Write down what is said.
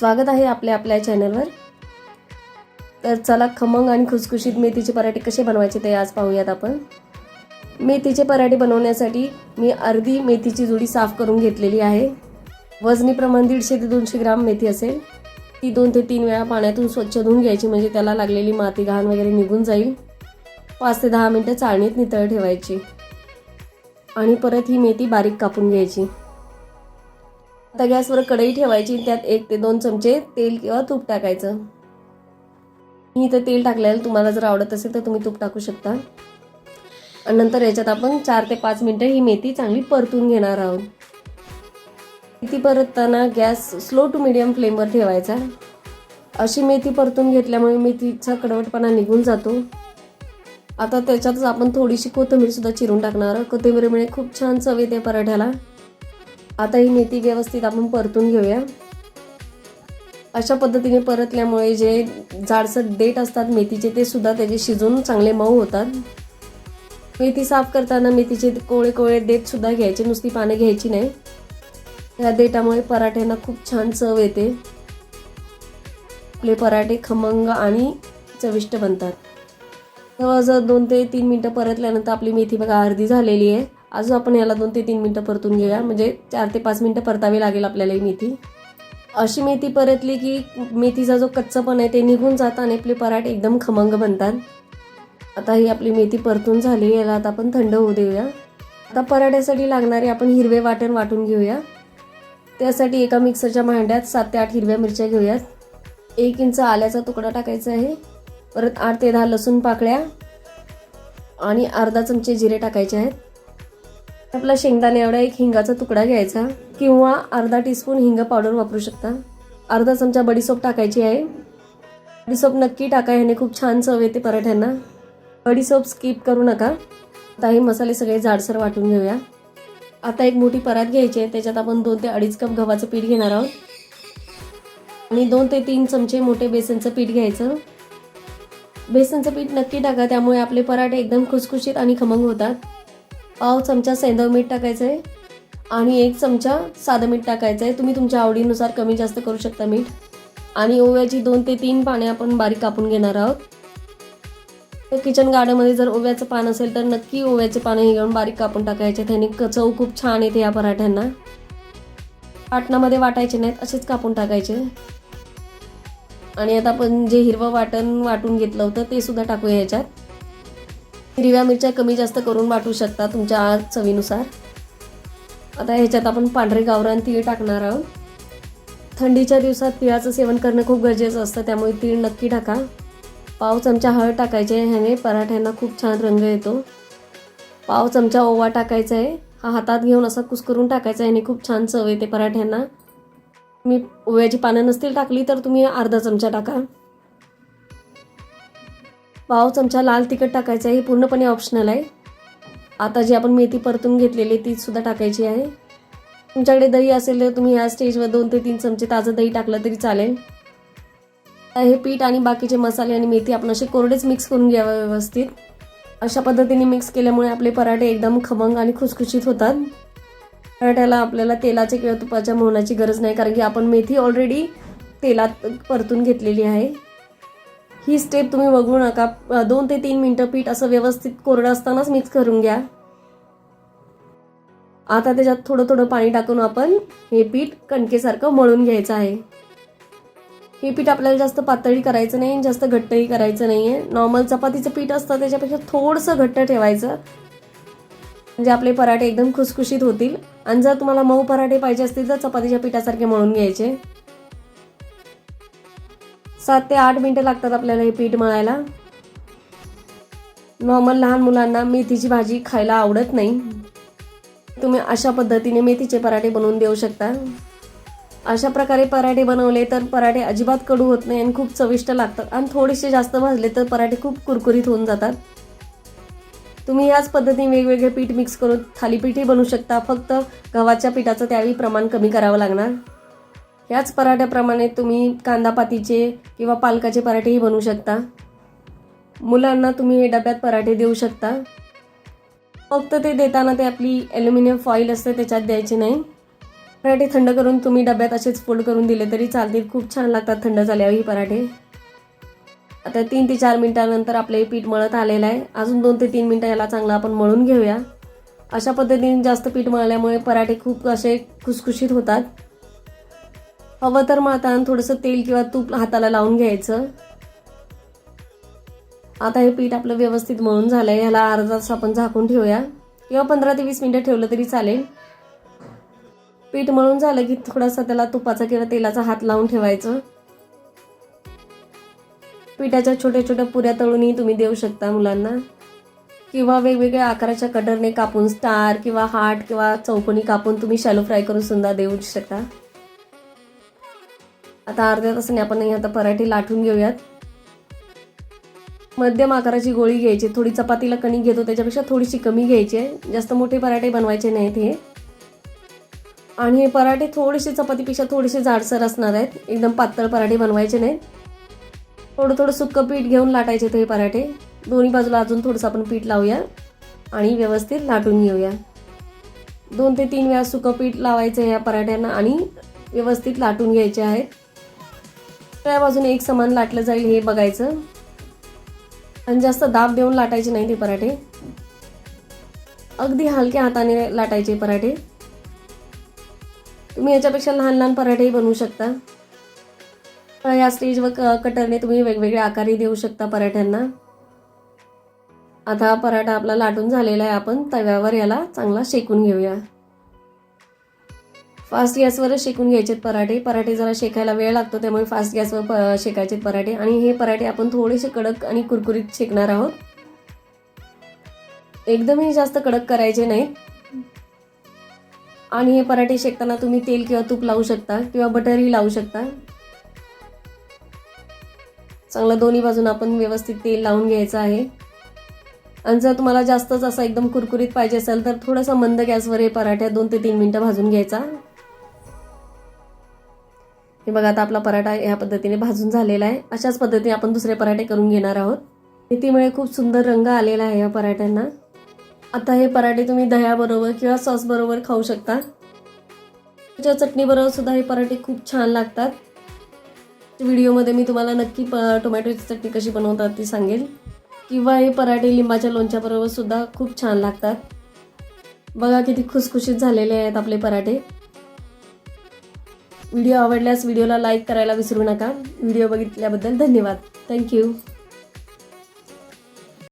स्वागत आहे आपल्या आपल्या चॅनलवर. तर चला खमंग आणि खुसखुशीत मेथीचे पराठे कसे बनवायचे ते आज पाहूयात आपण. मेथीचे पराठे बनवण्यासाठी मी अर्धी मेथीची जुडी साफ करून घेतलेली आहे. वजनी प्रमाण दीडशे ते दोनशे ग्राम मेथी असेल. ती दोन ते तीन वेळा पाण्यातून स्वच्छ धुवून घ्यायची म्हणजे त्याला लागलेली माती घाण वगैरे निघून जाईल. पाच ते दहा मिनटं चाळणीत नितळ ठेवायची. आणि परत ही मेथी बारीक कापून घ्यायची. आता गॅसवर कढई ठेवायची त्यात एक ते दोन चमचे तेल किंवा तूप टाकायचं. मी इथं तेल टाकलेलं तुम्हाला जर आवडत असेल तर तुम्ही तूप टाकू शकता. आणि नंतर याच्यात आपण चार ते पाच मिनटं ही मेथी चांगली परतून घेणार आहोत. मेथी परतताना गॅस स्लो टू मिडियम फ्लेमवर ठेवायचा. अशी मेथी परतून घेतल्यामुळे मेथीचा कडवटपणा निघून जातो. आता त्याच्यातच आपण थोडीशी कोथिंबीरसुद्धा चिरून टाकणार आहोत. कोथिंबीरमुळे खूप छान चव येते पराठ्याला. आता ही मेथी व्यवस्थित आपण परतून घेऊया. अशा पद्धतीने परतल्यामुळे जे जाडसर देठ असतात मेथीचे ते सुद्धा त्याचे शिजून चांगले मऊ होतात. मेथी साफ करताना मेथीचे कोळे कोळे देठ सुद्धा घ्यायचे नुसती पाने घ्यायची नाही. या देठामुळे पराठ्यांना खूप छान चव येते. आपले पराठे खमंग आणि चविष्ट बनतात. जवळजवळ दोन ते तीन मिनटं परतल्यानंतर आपली मेथी बघा अर्धी झालेली आहे. अजून आपण याला दोन ते तीन मिनटं परतून घेऊया. म्हणजे चार ते पाच मिनटं परतावी लागेल आपल्याला ही मेथी. अशी मेथी परतली की मेथीचा जो कच्चापण आहे ते निघून जातं आणि आपले पराठे एकदम खमंग बनतात. आता ही आपली मेथी परतून झाली. याला आता आपण थंड होऊ देऊया. आता पराठ्यासाठी लागणारे आपण हिरवे वाटण वाटून घेऊया. त्यासाठी एका मिक्सरच्या भांड्यात सात ते आठ हिरव्या मिरच्या घेऊयात. एक इंच आल्याचा तुकडा टाकायचा आहे. परत आठ ते दहा लसूण पाकळ्या आणि अर्धा चमचे जिरे टाकायचे आहेत. आपला शेंगदाणे एवढा एक हिंगाचा तुकडा घ्यायचा किंवा अर्धा टीस्पून हिंग पावडर वापरू शकता. अर्धा चमचा बडीसोप टाकायची आहे. बडीसोप नक्की टाका ह्याने खूप छान चव येते पराठ्यांना. बडीसोप स्किप करू नका. आता हे मसाले सगळे जाडसर वाटून घेऊया. आता एक मोठी परात घ्यायची आहे. त्याच्यात आपण दोन ते अडीच कप गव्हाचं पीठ घेणार आहोत. आणि दोन ते तीन चमचे मोठे बेसनचं पीठ घ्यायचं. बेसनचं पीठ नक्की टाका त्यामुळे आपले पराठे एकदम खुसखुशीत आणि खमंग होतात. पाव चमचा सेंदव मीठ टाकायचं आहे. आणि एक चमचा साधं मीठ टाकायचं आहे. तुम्ही तुमच्या आवडीनुसार कमी जास्त करू शकता मीठ. आणि ओव्याची दोन ते तीन पाने आपण बारीक कापून घेणार आहोत. तर किचन गार्डनमध्ये जर ओव्याचं पान असेल तर नक्की ओव्याचे पानं हे घेऊन बारीक कापून टाकायचे. त्याने क- चव खूप छान येते या पराठ्यांना. वाटणामध्ये वाटायचे नाहीत असेच कापून टाकायचे. आणि आता आपण जे हिरवं वाटण वाटून घेतलं होतं ते सुद्धा टाकूया याच्यात. हिरव्या मिरच्या कमी जास्त करून वाटू शकता तुमच्या चवीनुसार. आता ह्याच्यात आपण पांढरे गावरान तीळ टाकणार आहोत. थंडीच्या दिवसात तिळाचं सेवन करणं खूप गरजेचं असतं त्यामुळे तीळ नक्की टाका. पाव चमचा हळद टाकायचे ह्याने पराठ्यांना खूप छान रंग येतो. पाव चमचा ओवा टाकायचा आहे. हा हातात घेऊन असा कुस्करून टाकायचा ह्याने खूप छान चव येते पराठ्यांना. मी ओव्याची पानं नसतील टाकली तर तुम्ही अर्धा चमचा टाका. पाव चमचा लाल तिखट टाकायचं आहे. हे पूर्णपणे ऑप्शनल आहे. आता जी आपण मेथी परतून घेतलेली ती सुद्धा टाकायची आहे. तुमच्याकडे दही असेल तर तुम्ही या स्टेजवर दोन ते तीन चमचे ताजं दही टाकलं तरी चालेल. हे पीठ आणि बाकीचे मसाले आणि मेथी आपण असे कोरडेच मिक्स करून घ्यावं व्यवस्थित. अशा पद्धतीने मिक्स केल्यामुळे आपले पराठे एकदम खमंग आणि खुसखुशीत होतात. पराठ्याला आपल्याला तेलाचे किंवा तुपाच्या मोहनाची गरज नाही कारण की आपण मेथी ऑलरेडी तेलात परतून घेतलेली आहे. ही स्टेप तुम्ही बघू नका. दोन ते तीन मिनटं पीठ असं व्यवस्थित कोरडं असतानाच मिक्स करून घ्या. आता त्याच्यात थोडं थोडं पाणी टाकून आपण हे पीठ कणकेसारखं मळून घ्यायचं आहे. हे पीठ आपल्याला जास्त पातळी करायचं नाही आणि जास्त घट्टही करायचं नाही आहे नॉर्मल चपातीचं पीठ असतं त्याच्यापेक्षा थोडंसं घट्ट ठेवायचं. म्हणजे आपले पराठे एकदम खुसखुशीत होतील. आणि जर तुम्हाला मऊ पराठे पाहिजे असतील तर चपातीच्या पिठासारखे मळून घ्यायचे. सात ते आठ मिनटं लागतात आपल्याला हे पीठ मळायला. नॉर्मल लहान मुलांना मेथीची भाजी खायला आवडत नाही. तुम्ही अशा पद्धतीने मेथीचे पराठे बनवून देऊ शकता. अशा प्रकारे पराठे बनवले तर पराठे अजिबात कडू होत नाही आणि खूप चविष्ट लागतात. आणि थोडेसे जास्त भाजले तर पराठे खूप कुरकुरीत होऊन जातात. तुम्ही याच पद्धतीने वेगवेगळे पीठ मिक्स करून थालीपीठही बनवू शकता. फक्त गव्हाच्या पिठाचं त्यावेळी प्रमाण कमी करावं लागणार. याच पराठ्याप्रमाणे तुम्ही कांदापातीचे किंवा पालकाचे पराठेही बनवू शकता. मुलांना तुम्ही हे डब्यात पराठे देऊ शकता. फक्त ते देताना ते आपली ॲल्युमिनियम फॉईल असते त्याच्यात द्यायची नाही. पराठे थंड करून तुम्ही डब्यात असेच फोल्ड करून दिले तरी चालतील. खूप छान लागतात थंड झाल्यावर ही पराठे. आता तीन ते चार मिनटानंतर आपले पीठ मळत आलेलं आहे. अजून दोन ते तीन मिनटं याला चांगलं आपण मळून घेऊया. अशा पद्धतीने जास्त पीठ मळल्यामुळे पराठे खूप असे खुसखुशीत होतात. हवं तर मळताना थोडंसं तेल किंवा तूप हाताला लावून घ्यायचं. आता हे पीठ आपलं व्यवस्थित मळून झालं आहे ह्याला अर्धा तास आपण झाकून ठेवूया. किंवा पंधरा ते वीस मिनटं ठेवलं तरी चालेल. पीठ मळून झालं की थोडासा त्याला तुपाचा किंवा तेलाचा हात लावून ठेवायचं. पिठाच्या छोट्या छोट्या पुऱ्या तळूनही तुम्ही देऊ शकता मुलांना. किंवा वेगवेगळ्या आकाराच्या कटरने कापून स्टार किंवा हार्ट किंवा चौकोनी कापून तुम्ही शॅलो फ्राय करून सुद्धा देऊ शकता. आता अर्ध्या तासाने आपण नाही आता पराठे लाटून घेऊयात. मध्यम आकाराची गोळी घ्यायची थोडी चपातीला कणिक घेतो त्याच्यापेक्षा थोडीशी कमी घ्यायची आहे. जास्त मोठे पराठे बनवायचे नाहीत हे. आणि हे पराठे थोडेसे चपातीपेक्षा थोडेसे जाडसर असणार आहेत. एकदम पातळ पराठे बनवायचे नाहीत. थोडं थोडं सुक्कं पीठ घेऊन लाटायचे ते पराठे. दोन्ही बाजूला अजून थोडंसं आपण पीठ लावूया आणि व्यवस्थित लाटून घेऊया. दोन ते तीन वेळा सुकं पीठ लावायचं या पराठ्यांना आणि व्यवस्थित लाटून घ्यायचे आहेत. त्या बाजूने एक समान लाटलं जाईल हे बघायचं. आणि जास्त दाब देऊन लाटायचे नाही ते पराठे. अगदी हलक्या हाताने लाटायचे पराठे. तुम्ही याच्यापेक्षा लहान लहान पराठेही बनवू शकता. तर या स्टेजवर क कटरने तुम्ही वेगवेगळे आकारही देऊ शकता पराठ्यांना. आता हा पराठा आपला लाटून झालेला आहे आपण. तव्यावर याला चांगला शेकून घेऊया. फास्ट गॅसवरच शेकून घ्यायचे पराठे. पराठे जरा शेकायला वेळ लागतो त्यामुळे फास्ट गॅसवर प शेकायचे पराठे. आणि हे पराठे आपण थोडेसे कडक आणि कुरकुरीत शेकणार आहोत. एकदमही जास्त कडक करायचे नाहीत. आणि हे पराठे शेकताना तुम्ही तेल किंवा तूप लावू शकता किंवा बटरही लावू शकता. चांगलं दोन्ही बाजून आपण व्यवस्थित तेल लावून घ्यायचं आहे. आणि जर तुम्हाला जास्तच असं एकदम कुरकुरीत पाहिजे असेल तर थोडंसं मंद गॅसवर हे पराठ्या दोन ते तीन मिनटं भाजून घ्यायचा. हे बघा आता आपला पराठा ह्या पद्धतीने भाजून झालेला आहे. अशाच पद्धतीने आपण दुसरे पराठे करून घेणार आहोत. मेथीमुळे खूप सुंदर रंग आलेला आहे या पराठ्यांना. आता हे पराठे तुम्ही दह्याबरोबर किंवा सॉसबरोबर खाऊ शकता. त्याच्या चटणीबरोबर सुद्धा हे पराठे खूप छान लागतात. व्हिडिओमध्ये मी तुम्हाला नक्की प टोमॅटोची चटणी कशी बनवतात ती सांगेल. किंवा हे पराठे लिंबाच्या लोणच्याबरोबर सुद्धा खूप छान लागतात. बघा किती खुसखुशीत झालेले आहेत आपले पराठे. व्हिडिओ आवडल्यास व्हिडिओला लाईक करायला विसरू नका. व्हिडिओ बघितल्याबद्दल धन्यवाद. थँक्यू